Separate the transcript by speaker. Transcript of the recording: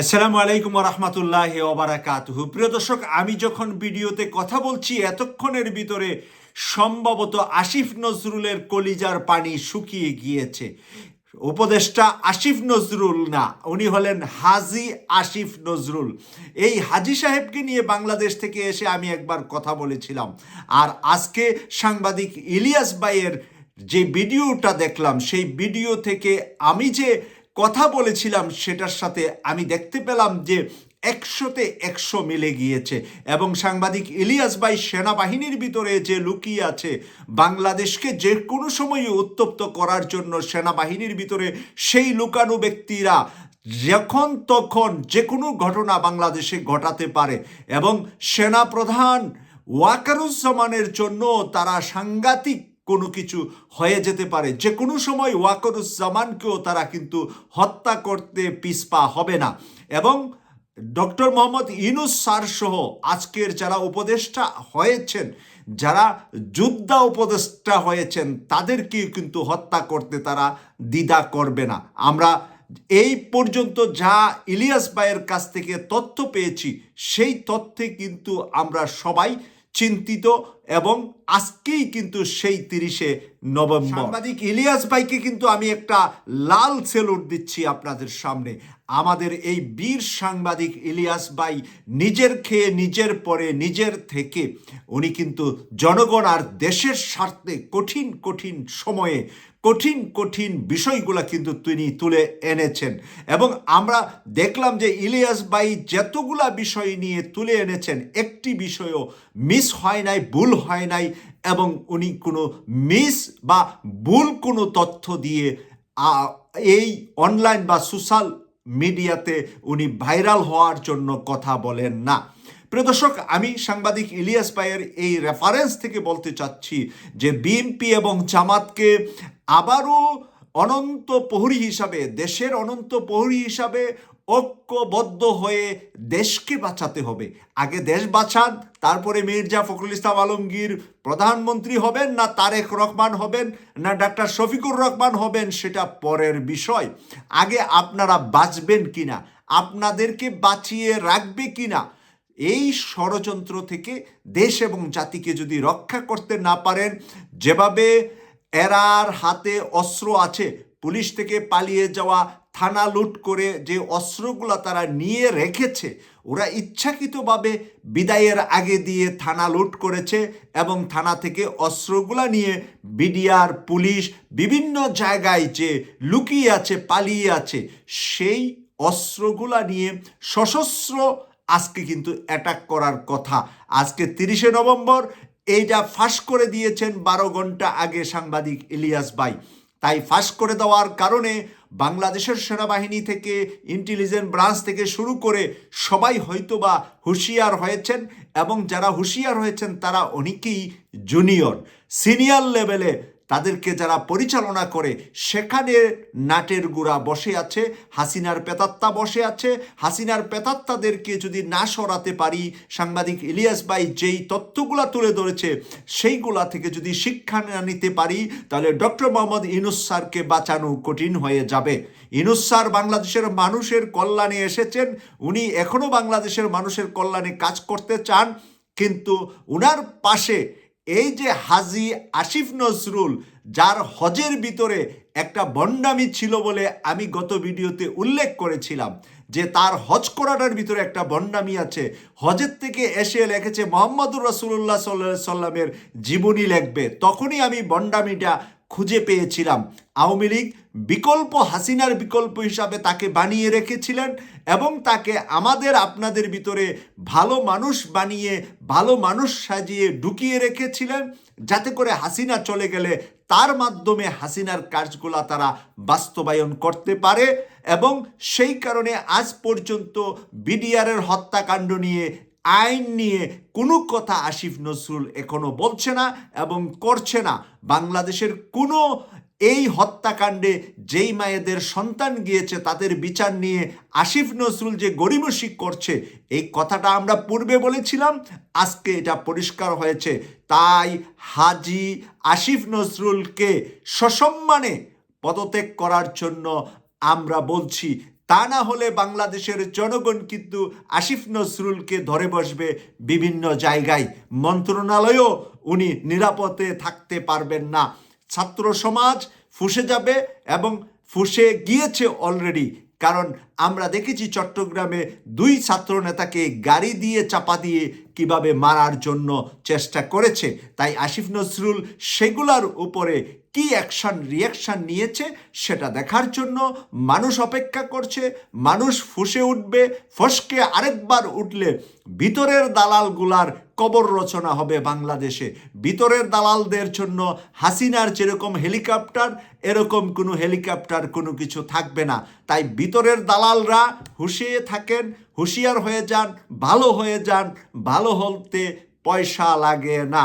Speaker 1: আসসালামু আলাইকুম রহমতুল্লাহ ওবারাকাতুহু প্রিয় দর্শক, আমি যখন ভিডিওতে কথা বলছি, এতক্ষণের ভিতরে সম্ভবত আসিফ নজরুলের কলিজার পানি শুকিয়ে গিয়েছে। উপদেষ্টা আসিফ নজরুল না, উনি হলেন হাজি আসিফ নজরুল। এই হাজি সাহেবকে নিয়ে বাংলাদেশ থেকে এসে আমি একবার কথা বলেছিলাম। আর আজকে সাংবাদিক ইলিয়াস বাইয়ের যে ভিডিওটা দেখলাম, সেই ভিডিও থেকে আমি যে কথা বলেছিলাম সেটার সাথে আমি দেখতে পেলাম যে একশোতে একশো মিলে গিয়েছে এবং সাংবাদিক ইলিয়াস ভাই সেনাবাহিনীর ভিতরে যে লুকিয়ে আছে, বাংলাদেশকে যে কোনো সময়ই উত্তপ্ত করার জন্য সেনাবাহিনীর ভিতরে সেই লুকানো ব্যক্তিরা যখন তখন যে কোনো ঘটনা বাংলাদেশে ঘটাতে পারে এবং সেনা প্রধান ওয়াকারুজ্জামানের জন্য তারা সাংঘাতিক কোনো কিছু হয়ে যেতে পারে। যে কোনো সময় ওয়াকরুজ্জামানকেও তারা কিন্তু হত্যা করতে পিছপা হবে না। এবং ডক্টর মোহাম্মদ ইনুস স্যার সহ আজকের যারা উপদেষ্টা হয়েছেন, যারা যোদ্ধা উপদেষ্টা হয়েছেন তাদেরকে কিন্তু হত্যা করতে তারা দ্বিধা করবে না। আমরা এই পর্যন্ত যা ইলিয়াস ভাইয়ের কাছ থেকে তথ্য পেয়েছি, সেই তথ্যে কিন্তু আমরা সবাই চিন্তিত। এবং আজকেই কিন্তু সেই তিরিশে নভেম্বর। সাংবাদিক ইলিয়াস ভাইকে কিন্তু আমি একটা লাল সেলুট দিচ্ছি আপনাদের সামনে। আমাদের এই বীর সাংবাদিক ইলিয়াস ভাই নিজের খেয়ে নিজের পরে নিজের থেকে, উনি কিন্তু জনগণ আর দেশের স্বার্থে কঠিন কঠিন সময়ে কঠিন কঠিন বিষয়গুলো কিন্তু তিনি তুলে এনেছেন। এবং আমরা দেখলাম যে ইলিয়াস ভাই যতগুলা বিষয় নিয়ে তুলে এনেছেন, একটি বিষয়ও মিস হয় নাই, ভুল হয় নাই এবং উনি কোনো মিস বা ভুল কোনো তথ্য দিয়ে এই অনলাইন বা সোশ্যাল মিডিয়াতে উনি ভাইরাল হওয়ার জন্য কথা বলেন না। প্রিয় দর্শক, আমি সাংবাদিক ইলিয়াস পায়ের এই রেফারেন্স থেকে বলতে চাচ্ছি যে বিএনপি এবং জামাতকে আবারও অনন্ত প্রহরী হিসাবে, দেশের অনন্ত প্রহরী হিসাবে ঐক্যবদ্ধ হয়ে দেশকে বাঁচাতে হবে। আগে দেশ বাঁচান, তারপরে মির্জা ফখরুল ইসলাম আলমগীর প্রধানমন্ত্রী হবেন না তারেক রহমান হবেন না ডাক্তার শফিকুর রহমান হবেন, সেটা পরের বিষয়। আগে আপনারা বাঁচবেন কিনা, আপনাদেরকে বাঁচিয়ে রাখবে কিনা, এই ষড়যন্ত্র থেকে দেশ এবং জাতিকে যদি রক্ষা করতে না পারেন, যেভাবে এরার হাতে অস্ত্র আছে। পুলিশ থেকে পালিয়ে যাওয়া, থানা লুট করে যে অস্ত্রগুলো তারা নিয়ে রেখেছে, ওরা ইচ্ছাকৃতভাবে বিদায়ের আগে দিয়ে থানা লুট করেছে এবং থানা থেকে অস্ত্রগুলা নিয়ে বিডিআর, পুলিশ বিভিন্ন জায়গায় যে লুকিয়ে আছে, পালিয়ে আছে, সেই অস্ত্রগুলা নিয়ে সশস্ত্র আজকে কিন্তু অ্যাটাক করার কথা। আজকে তিরিশে নভেম্বর এইটা ফাঁস করে দিয়েছেন বারো ঘণ্টা আগে সাংবাদিক ইলিয়াস ভাই তাই ফাঁস করে দেওয়ার কারণে বাংলাদেশের সেনাবাহিনী থেকে, ইন্টেলিজেন্ট ব্রাঞ্চ থেকে শুরু করে সবাই হয়তো বা হুঁশিয়ার হয়েছেন এবং যারা হুঁশিয়ার হয়েছেন তারা অনেকেই জুনিয়র। সিনিয়র লেভেলে তাদেরকে যারা পরিচালনা করে, সেখানে নাটের গুড়া বসে আছে, হাসিনার পেতাত্তা বসে আছে। হাসিনার পেতাত্তাদেরকে যদি না সরাতে পারি, সাংবাদিক ইলিয়াস ভাই যেই তথ্যগুলা তুলে ধরেছে, সেইগুলা থেকে যদি শিক্ষা না নিতে পারি, তাহলে ডক্টর মোহাম্মদ ইনুস স্যারকে বাঁচানো কঠিন হয়ে যাবে। ইনুস স্যার বাংলাদেশের মানুষের কল্যাণে এসেছেন। উনি এখনও বাংলাদেশের মানুষের কল্যাণে কাজ করতে চান, কিন্তু উনার পাশে এই যে হাজি আসিফ নজরুল, যার হজের ভিতরে একটা বন্ডামি ছিল বলে আমি গত ভিডিওতে উল্লেখ করেছিলাম, যে তার হজ করাটার ভিতরে একটা বন্ডামি আছে। হজের থেকে এসে লেখেছে, মোহাম্মদুর রসুল্লাহ সাল্লা সাল্লামের জীবনী লেখবে। তখনই আমি বন্ডামিটা খুঁজে পেয়েছিলাম। আওয়ামী লীগ বিকল্প হাসিনার বিকল্প হিসাবে তাকে বানিয়ে রেখেছিলেন এবং তাকে আমাদের আপনাদের ভিতরে ভালো মানুষ বানিয়ে, ভালো মানুষ সাজিয়ে ঢুকিয়ে রেখেছিলেন। যাতে করে হাসিনা চলে গেলে তার মাধ্যমে হাসিনার কাজগুলা তারা বাস্তবায়ন করতে পারে এবং সেই কারণে আজ পর্যন্ত বিডিআরের হত্যাকাণ্ড নিয়ে আইন নিয়ে কোনো কথা আসিফ নজরুল এখনও বলছে না এবং করছে না। বাংলাদেশের কোনো এই হত্যাকাণ্ডে যেই মায়েদের সন্তান গিয়েছে, তাদের বিচার নিয়ে আসিফ নজরুল যে গরিমসি করছে, এই কথাটা আমরা পূর্বে বলেছিলাম, আজকে এটা পরিষ্কার হয়েছে। তাই হাজি আসিফ নজরুলকে সসম্মানে পদত্যাগ করার জন্য আমরা বলছি তা না হলে বাংলাদেশের জনগণ কিন্তু আসিফ নজরুলকে ধরে বসবে বিভিন্ন জায়গায়। মন্ত্রণালয়েও উনি নিরাপদে থাকতে পারবেন না। ছাত্র সমাজ ফুসে যাবে এবং ফুসে গিয়েছে অলরেডি কারণ আমরা দেখেছি চট্টগ্রামে দুই ছাত্র নেতাকে গাড়ি দিয়ে চাপা দিয়ে কীভাবে মারার জন্য চেষ্টা করেছে। তাই আসিফ নজরুল সেগুলার উপরে কি অ্যাকশন রিয়াকশন নিয়েছে সেটা দেখার জন্য মানুষ অপেক্ষা করছে, মানুষ ফুসে উঠবে, ফসকে আরেকবার উঠলে ভিতরের দালালগুলার কবর রচনা হবে বাংলাদেশে। ভিতরের দালালদের জন্য হাসিনার যেরকম হেলিকপ্টার, এরকম কোনো হেলিকপ্টার কোনো কিছু থাকবে না। তাই ভিতরের দালালরা হুঁশিয়ে থাকেন হুঁশিয়ার হয়ে যান ভালো হয়ে যান ভালো হতে পয়সা লাগে না।